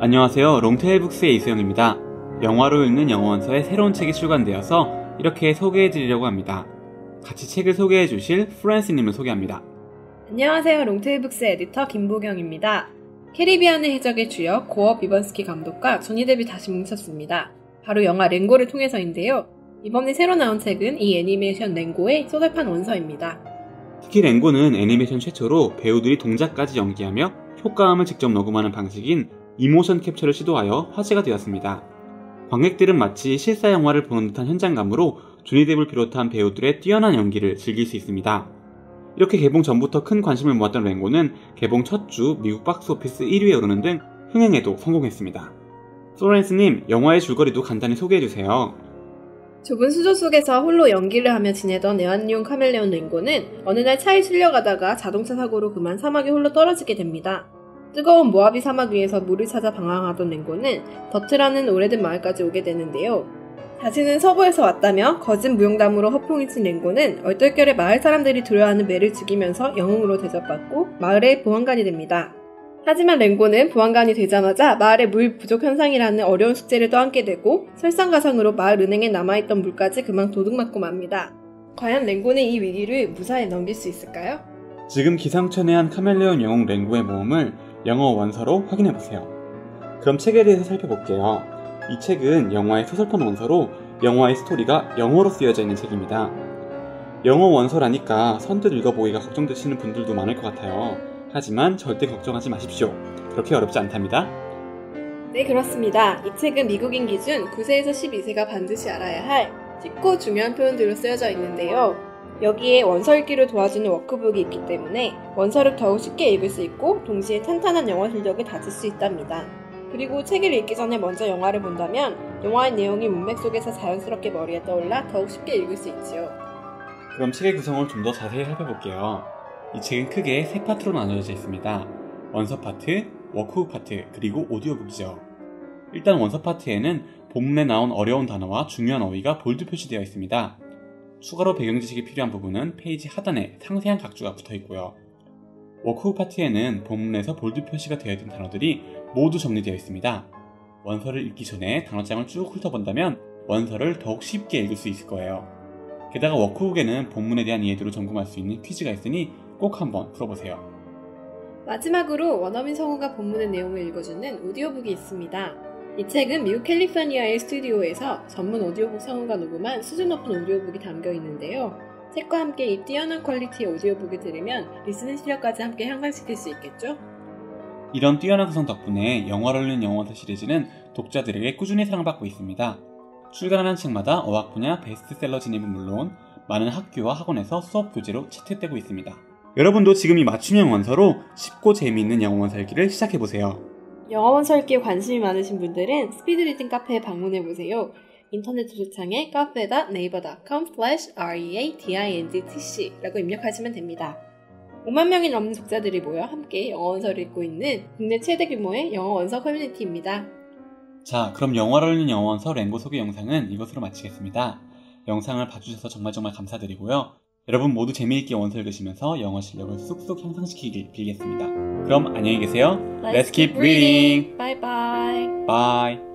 안녕하세요. 롱테일북스의 이수영입니다. 영화로 읽는 영어원서의 새로운 책이 출간되어서 이렇게 소개해드리려고 합니다. 같이 책을 소개해주실 프란스님을 소개합니다. 안녕하세요. 롱테일북스 에디터 김보경입니다. 캐리비안의 해적의 주역 고어 비번스키 감독과 조니 데뷔 다시 뭉쳤습니다. 바로 영화 랭고를 통해서인데요. 이번에 새로 나온 책은 이 애니메이션 랭고의 소설판 원서입니다. 특히 랭고는 애니메이션 최초로 배우들이 동작까지 연기하며 효과음을 직접 녹음하는 방식인 이모션 캡처를 시도하여 화제가 되었습니다. 관객들은 마치 실사 영화를 보는 듯한 현장감으로 조니뎁을 비롯한 배우들의 뛰어난 연기를 즐길 수 있습니다. 이렇게 개봉 전부터 큰 관심을 모았던 랭고는 개봉 첫 주 미국 박스오피스 1위에 오르는 등 흥행에도 성공했습니다. 플로렌스님, 영화의 줄거리도 간단히 소개해주세요. 좁은 수조 속에서 홀로 연기를 하며 지내던 애완용 카멜레온 랭고는 어느 날 차에 실려가다가 자동차 사고로 그만 사막에 홀로 떨어지게 됩니다. 뜨거운 모하비 사막 위에서 물을 찾아 방황하던 랭고는 더트라는 오래된 마을까지 오게 되는데요. 자신은 서부에서 왔다며 거짓 무용담으로 허풍이 친 랭고는 얼떨결에 마을 사람들이 두려워하는 매를 죽이면서 영웅으로 대접받고 마을의 보안관이 됩니다. 하지만 랭고는 보안관이 되자마자 마을의 물 부족 현상이라는 어려운 숙제를 떠안게 되고 설상가상으로 마을 은행에 남아있던 물까지 그만 도둑맞고 맙니다. 과연 랭고는 이 위기를 무사히 넘길 수 있을까요? 지금 기상천외한 카멜레온 영웅 랭고의 모험을 영어 원서로 확인해 보세요. 그럼 책에 대해서 살펴볼게요. 이 책은 영화의 소설판 원서로 영화의 스토리가 영어로 쓰여져 있는 책입니다. 영어 원서라니까 선뜻 읽어보기가 걱정되시는 분들도 많을 것 같아요. 하지만 절대 걱정하지 마십시오. 그렇게 어렵지 않답니다. 네, 그렇습니다. 이 책은 미국인 기준 9세에서 12세가 반드시 알아야 할 쉽고 중요한 표현들로 쓰여져 있는데요. 여기에 원서 읽기를 도와주는 워크북이 있기 때문에 원서를 더욱 쉽게 읽을 수 있고 동시에 탄탄한 영어 실력을 다질 수 있답니다. 그리고 책을 읽기 전에 먼저 영화를 본다면 영화의 내용이 문맥 속에서 자연스럽게 머리에 떠올라 더욱 쉽게 읽을 수 있지요. 그럼 책의 구성을 좀 더 자세히 살펴볼게요. 이 책은 크게 세 파트로 나누어져 있습니다. 원서 파트, 워크북 파트, 그리고 오디오북이죠. 일단 원서 파트에는 본문에 나온 어려운 단어와 중요한 어휘가 볼드 표시되어 있습니다. 추가로 배경 지식이 필요한 부분은 페이지 하단에 상세한 각주가 붙어 있고요. 워크북 파트에는 본문에서 볼드 표시가 되어 있는 단어들이 모두 정리되어 있습니다. 원서를 읽기 전에 단어장을 쭉 훑어본다면 원서를 더욱 쉽게 읽을 수 있을 거예요. 게다가 워크북에는 본문에 대한 이해도를 점검할 수 있는 퀴즈가 있으니 꼭 한번 풀어보세요. 마지막으로 원어민 성우가 본문의 내용을 읽어주는 오디오북이 있습니다. 이 책은 미국 캘리포니아의 스튜디오에서 전문 오디오북 성우가 녹음한 수준 높은 오디오북이 담겨 있는데요. 책과 함께 이 뛰어난 퀄리티의 오디오북을 들으면 리스닝 실력까지 함께 향상시킬 수 있겠죠? 이런 뛰어난 구성 덕분에 영화를 읽는 영어서 시리즈는 독자들에게 꾸준히 사랑받고 있습니다. 출간하는 책마다 어학 분야 베스트셀러 진입은 물론 많은 학교와 학원에서 수업 교재로 채택되고 있습니다. 여러분도 지금 이 맞춤형 원서로 쉽고 재미있는 영어 원서 읽기를 시작해보세요. 영어 원서 읽기에 관심이 많으신 분들은 스피드 리딩 카페에 방문해 보세요. 인터넷 주소창에 cafe.naver.com readingtc 라고 입력하시면 됩니다. 5만 명이 넘는 독자들이 모여 함께 영어 원서를 읽고 있는 국내 최대 규모의 영어 원서 커뮤니티입니다. 자, 그럼 영어를 읽는 영어 원서 랭고 소개 영상은 이것으로 마치겠습니다. 영상을 봐주셔서 정말 정말 감사드리고요. 여러분 모두 재미있게 원서 읽으시면서 영어 실력을 쑥쑥 향상시키길 빌겠습니다. 그럼 안녕히 계세요. Let's keep reading. Bye bye. Bye.